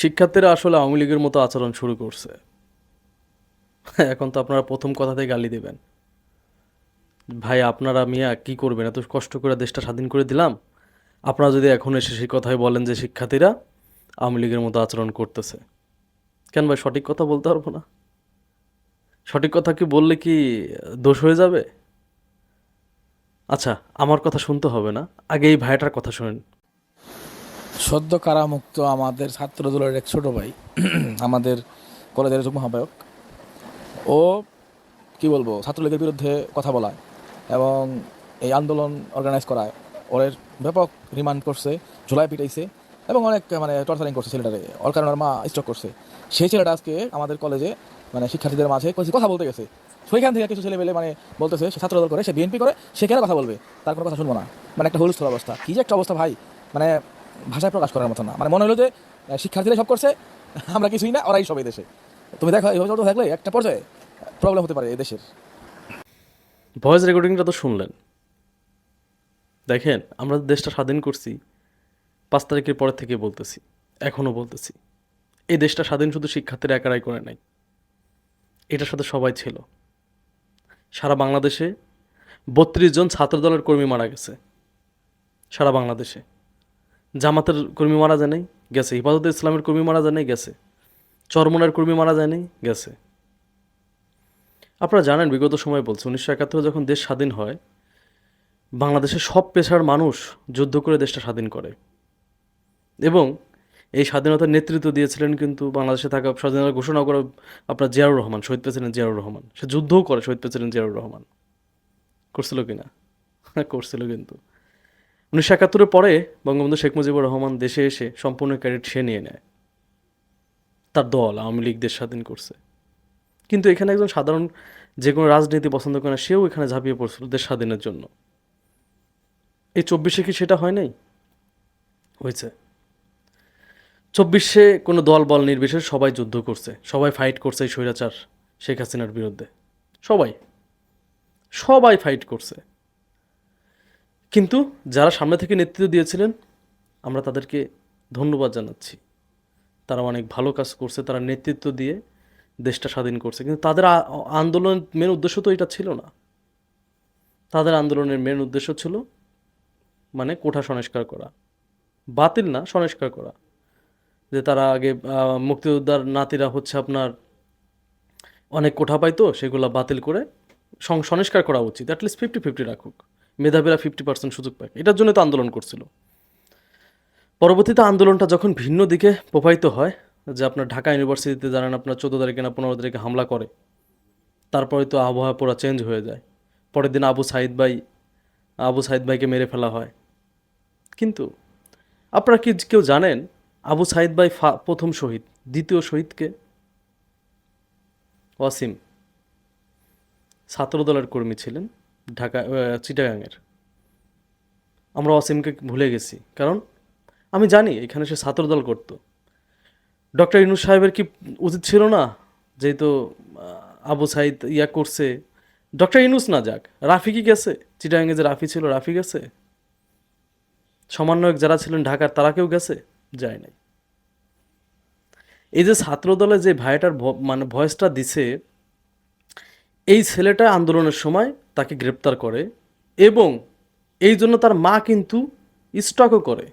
শিক্ষার্থীরা আসলে আওয়ামী লীগের মতো আচরণ শুরু করছে। এখন তো আপনারা প্রথম কথাতেই গালি দেবেন। ভাই, আপনারা মিয়া কি করবেন? এত কষ্ট করে দেশটা স্বাধীন করে দিলাম। আপনারা যদি এখন এসে সেই কথাই বলেন যে শিক্ষার্থীরা আওয়ামী লীগের মতো আচরণ করতেছে। কেন ভাই, সঠিক কথা বলতে পারব না? সঠিক কথা কি বললে কি দোষ হয়ে যাবে? আচ্ছা আমার কথা শুনতে হবে না। আগে এই ভাইটার কথা শুনেন। সদ্য কারামুক্ত আমাদের ছাত্র দলের এক ছোট ভাই, আমাদের কলেজের যুগ্ম আহ্বায়ক ও কি বলব, ছাত্রলীগের বিরুদ্ধে কথা বলায় এবং এই আন্দোলন অর্গানাইজ করায়। ওর ব্যাপক রিমান্ড করছে ঝোলায় পিটাইছে এবং অনেক মানে টর্চারিং করছে ছেলেটারে। ওর কারণে মা স্ট্রোক করছে। সেই ছেলেটা আজকে আমাদের কলেজে মানে শিক্ষার্থীদের মাঝে কথা বলতে গেছে। সেইখান থেকে কিছু ছেলে মেলে মানে বলতেছে, সে ছাত্রদল করে, সে বিএনপি করে, সে কেন কথা বলবে? তার কোনো কথা শুনব না। মানে একটা হুলস্থুল অবস্থা। কি যে একটা অবস্থা ভাই। মানে ভাষায় প্রকাশ করার মতো না। মানে মনে হলো যে শিক্ষার্থীরা সব করছে, আমরা কিছুই না, ওরাই সবাই দেশে। তুমি দেখো, এইভাবে চলতে থাকলে একটা পর্যায়ে প্রবলেম হতে পারে দেশের। ভয়েস রেকর্ডিংটা তো শুনলেন। দেখেন, আমরা দেশটা স্বাধীন করছি, পাঁচ তারিখের পরের থেকে বলতেছি, এখনও বলতেছি। এই দেশটা স্বাধীন শুধু শিক্ষার্থীরা একারাই করে নাই। এটার সাথে সবাই ছিল। সারা বাংলাদেশে বত্রিশ জন ছাত্রদলের কর্মী মারা গেছে। সারা বাংলাদেশে। জামাতের কর্মী মারা যায় নাই, গেছে। হিফাজতে ইসলামের কর্মী মারা যায় নাই, গেছে। চরমনের কর্মী মারা যায় নাই, গেছে। আপনারা জানেন, বিগত সময় বলছে, উনিশশো একাত্তরে যখন দেশ স্বাধীন হয়, বাংলাদেশের সব পেশার মানুষ যুদ্ধ করে দেশটা স্বাধীন করে। এবং এই স্বাধীনতার নেতৃত্ব দিয়েছিলেন কিন্তু বাংলাদেশে থাকা স্বাধীনতা ঘোষণা করে আপনার জিয়াউর রহমান, শহীদ প্রেসিডেন্ট জিয়াউর রহমান। সে যুদ্ধও করে শহীদ প্রেসিডেন্ট জিয়াউর রহমান। করছিল কি না করছিল কিন্তু। উনিশশো একাত্তরের পরে বঙ্গবন্ধু শেখ মুজিবুর রহমান দেশে এসে সম্পূর্ণ ক্যাডেট সে নিয়ে নেয়। তার দল আওয়ামী লীগ দেশ স্বাধীন করছে। কিন্তু এখানে একজন সাধারণ যে কোনো রাজনীতি পছন্দ করে না, সেও এখানে ঝাঁপিয়ে পড়ছিল দেশ স্বাধীনের জন্য। এই চব্বিশে কি সেটা হয় নাই? হয়েছে। চব্বিশে কোনো দল বল নির্বিশেষে সবাই যুদ্ধ করছে, সবাই ফাইট করছে এই স্বৈরাচার শেখ হাসিনার বিরুদ্ধে। সবাই। সবাই ফাইট করছে। কিন্তু যারা সামনে থেকে নেতৃত্ব দিয়েছিলেন, আমরা তাদেরকে ধন্যবাদ জানাচ্ছি। তারা অনেক ভালো কাজ করছে, তারা নেতৃত্ব দিয়ে দেশটা স্বাধীন করছে। কিন্তু তাদের আন্দোলনের মেন উদ্দেশ্য তো এটা ছিল না। তাদের আন্দোলনের মেন উদ্দেশ্য ছিল মানে কোঠা সংস্কার করা। বাতিল না, সংস্কার করা। যে তারা আগে মুক্তিযোদ্ধার নাতিরা হচ্ছে আপনার অনেক কোঠা পাইতো, সেগুলো বাতিল করে সংস্কার করা উচিত। অ্যাটলিস্ট ফিফটি ফিফটি রাখুক। মেধাবীরা ফিফটি পার্সেন্ট সুযোগ পায় এটার জন্য তো আন্দোলন করছিল। পরবর্তীতে আন্দোলনটা যখন ভিন্ন দিকে প্রবাহিত হয়, যে আপনার ঢাকা ইউনিভার্সিটিতে জানেন আপনার চোদ্দ তারিখে না পনেরো তারিখে হামলা করে, তারপরে তো আবহাওয়া পুরো চেঞ্জ হয়ে যায়। পরের দিন আবু সাইদ ভাই, আবু সাইদ ভাইকে মেরে ফেলা হয়। কিন্তু আপনারা কি কেউ জানেন আবু সাইদ ভাই প্রথম শহীদ, দ্বিতীয় শহীদকে? ওয়াসিম, ছাত্রদলের কর্মী ছিলেন। ঢাকা চিটাগাংয়ের। আমরা অসীমকে ভুলে গেছি। কারণ আমি জানি এখানে সে ছাত্রদল করতো। ডক্টর ইনুস সাহেবের কি উচিত ছিল না? যেহেতু আবু সাইদ ইয়া করছে। ডক্টর ইনুস না যাক, রাফি কি গেছে? চিটাগাংয়ে যে রাফি ছিল, রাফি গেছে? সমন্বয়ক যারা ছিলেন ঢাকার, তারা কেউ গেছে? যায় নাই। এই যে ছাত্রদলে যে ভাইটার মানে ভয়েসটা দিছে এই ছেলেটা আন্দোলনের সময় তাকে গ্রেপ্তার করে এবং এই জন্য তার মা কিন্তু স্টকও করে।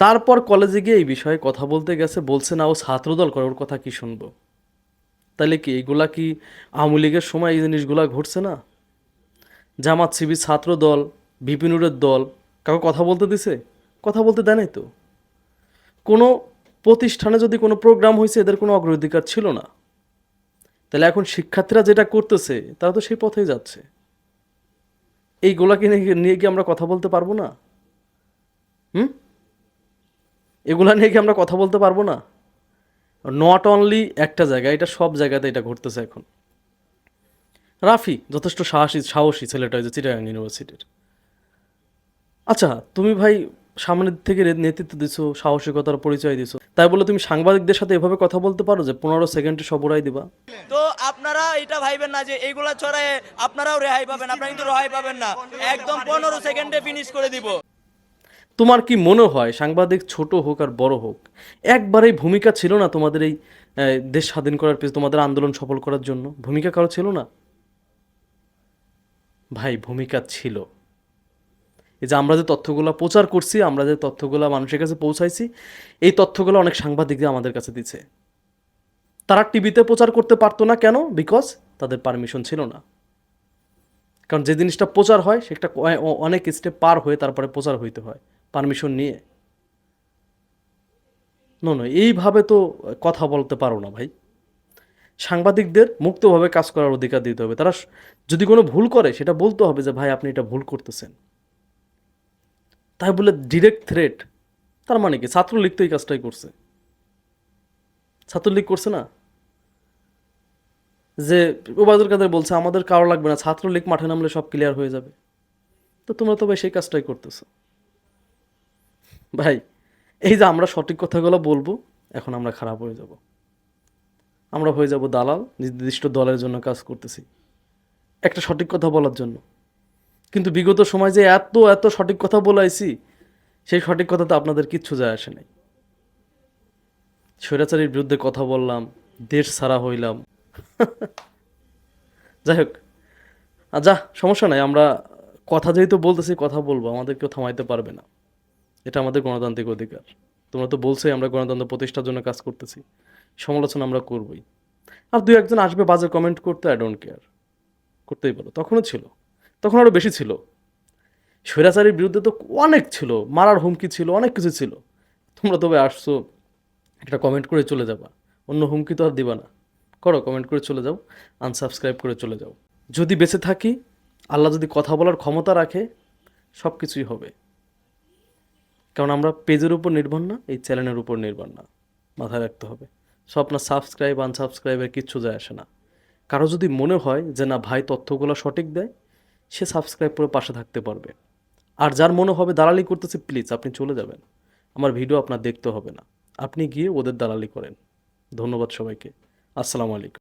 তারপর কলেজে গিয়ে এই বিষয়ে কথা বলতে গেছে, বলছে, না, ও ছাত্রদল করে, ওর কথা কি শুনব? তাহলে কি এগুলা কি আওয়ামী লীগের সময় এই জিনিসগুলা ঘটছে না? জামাত শিবির ছাত্রদল, বিপিনুরের দল, কাউকে কথা বলতে দিছে? কথা বলতে দেয় নাই তো? কোনো প্রতিষ্ঠানে যদি কোনো প্রোগ্রাম হয়েছে এদের কোনো অগ্রাধিকার ছিল না। তাহলে এখন শিক্ষার্থীরা যেটা করতেছে, তারা তো সেই পথেই যাচ্ছে। এইগুলাকে নিয়ে কি আমরা কথা বলতে পারব না? হুম? এগুলা নিয়ে কি আমরা কথা বলতে পারব না? নট অনলি একটা জায়গা এটা সব জায়গাতে এটা ঘটতেছে এখন। রাফি, যথেষ্ট সাহসী সাহসী ছেলেটা যে চিটাগাং ইউনিভার্সিটির আচ্ছা তুমি ভাই সামনের থেকে নেতৃত্ব দিছো সাহসিকতার পরিচয় দিছো। তাই বলে তুমি সাংবাদিকদের সাথে এভাবে কথা বলতে পারো যে পনেরো সেকেন্ডে সব উড়াই দিবা? তো আপনারা এটা ভাইবেন না যে এইগুলা ছড়ায় আপনারাও রেহাই পাবেন আপনারা কিন্তু রেহাই পাবেন না। একদম পনেরো সেকেন্ডে ফিনিশ করে দিব। তোমার কি মনে হয় সাংবাদিক ছোট হোক আর বড় হোক একবারেই ভূমিকা ছিল না তোমাদের এই দেশ স্বাধীন করার পিছনে তোমাদের আন্দোলন সফল করার জন্য? ভূমিকা কারও ছিল না? ভাই ভূমিকা ছিল। এই যে আমরা যে তথ্যগুলো প্রচার করছি, আমরা যে তথ্যগুলো মানুষের কাছে পৌঁছাইছি, এই তথ্যগুলো অনেক সাংবাদিকরা আমাদের কাছে দিছে। তারা টিভিতে প্রচার করতে পারতো না কেন? বিকজ তাদের পারমিশন ছিল না। কারণ যে জিনিসটা প্রচার হয়, সেটা অনেক স্টেপ পার হয়ে তারপরে প্রচার হইতে হয় পারমিশন নিয়ে। নো নো এইভাবে তো কথা বলতে পারো না ভাই। সাংবাদিকদের মুক্তভাবে কাজ করার অধিকার দিতে হবে। তারা যদি কোনো ভুল করে, সেটা বলতে হবে যে, ভাই, আপনি এটা ভুল করতেছেন। তাই বলে ডিরেক্ট থ্রেট তার মানে কি? ছাত্রলীগ তো এই কাজটাই করছে। ছাত্রলীগ করছে না? যে ওবায়দুল কাদের বলছে, আমাদের কারও লাগবে না, ছাত্রলীগ মাঠে নামলে সব ক্লিয়ার হয়ে যাবে। তো তোমরা তো ভাই সেই কাজটাই করতেছো। ভাই, এই যে আমরা সঠিক কথাগুলো বলব, এখন আমরা খারাপ হয়ে যাব। আমরা হয়ে যাব দালাল, নির্দিষ্ট দলের জন্য কাজ করতেছি। একটা সঠিক কথা বলার জন্য। কিন্তু বিগত সময় যে এত এত সঠিক কথা বলাইছি, সেই সঠিক কথা তো আপনাদের কিচ্ছু যায় আসে নাই। স্বৈরাচারীর বিরুদ্ধে কথা বললাম, দেশ ছাড়া হইলাম। যাই হোক যা, সমস্যা নাই, আমরা কথা যেহেতু বলতেছি, কথা বলব, আমাদের কেউ থামাইতে পারবে না। এটা আমাদের গণতান্ত্রিক অধিকার। তোমরা তো বলছোই, আমরা গণতন্ত্র প্রতিষ্ঠার জন্য কাজ করতেছি। সমালোচনা আমরা করবই। আর দু একজন আসবে বাজে কমেন্ট করতে আই ডোন্ট কেয়ার করতেই পারো, তখনও ছিল। তখন আরও বেশি ছিল। স্বৈরাচারীর বিরুদ্ধে তো অনেক ছিল, মারার হুমকি ছিল, অনেক কিছু ছিল। তোমরা তবে আসছো, একটা কমেন্ট করে চলে যাবা। অন্য হুমকি তো আর দিবা না। করো কমেন্ট করে চলে যাও আনসাবস্ক্রাইব করে চলে যাও। যদি বেঁচে থাকি, আল্লাহ যদি কথা বলার ক্ষমতা রাখে সব কিছুই হবে। কারণ আমরা পেজের উপর নির্ভর না, এই চ্যানেলের উপর নির্ভর না। মাথায় রাখতে হবে। সো আপনার সাবস্ক্রাইব আনসাবস্ক্রাইবের কিচ্ছু যায় আসে না। কারও যদি মনে হয় যে, না ভাই, তথ্যগুলো সঠিক দেয় সে সাবস্ক্রাইব করে পাশে থাকতে পারবে। আর যার মনে হবে দালালি করতেছে প্লিজ আপনি চলে যাবেন। আমার ভিডিও আপনার দেখতে হবে না। আপনি গিয়ে ওদের দালালি করেন। ধন্যবাদ সবাইকে। আসসালামু আলাইকুম।